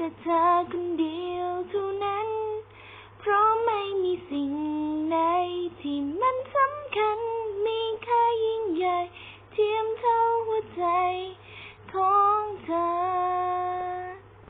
มีแ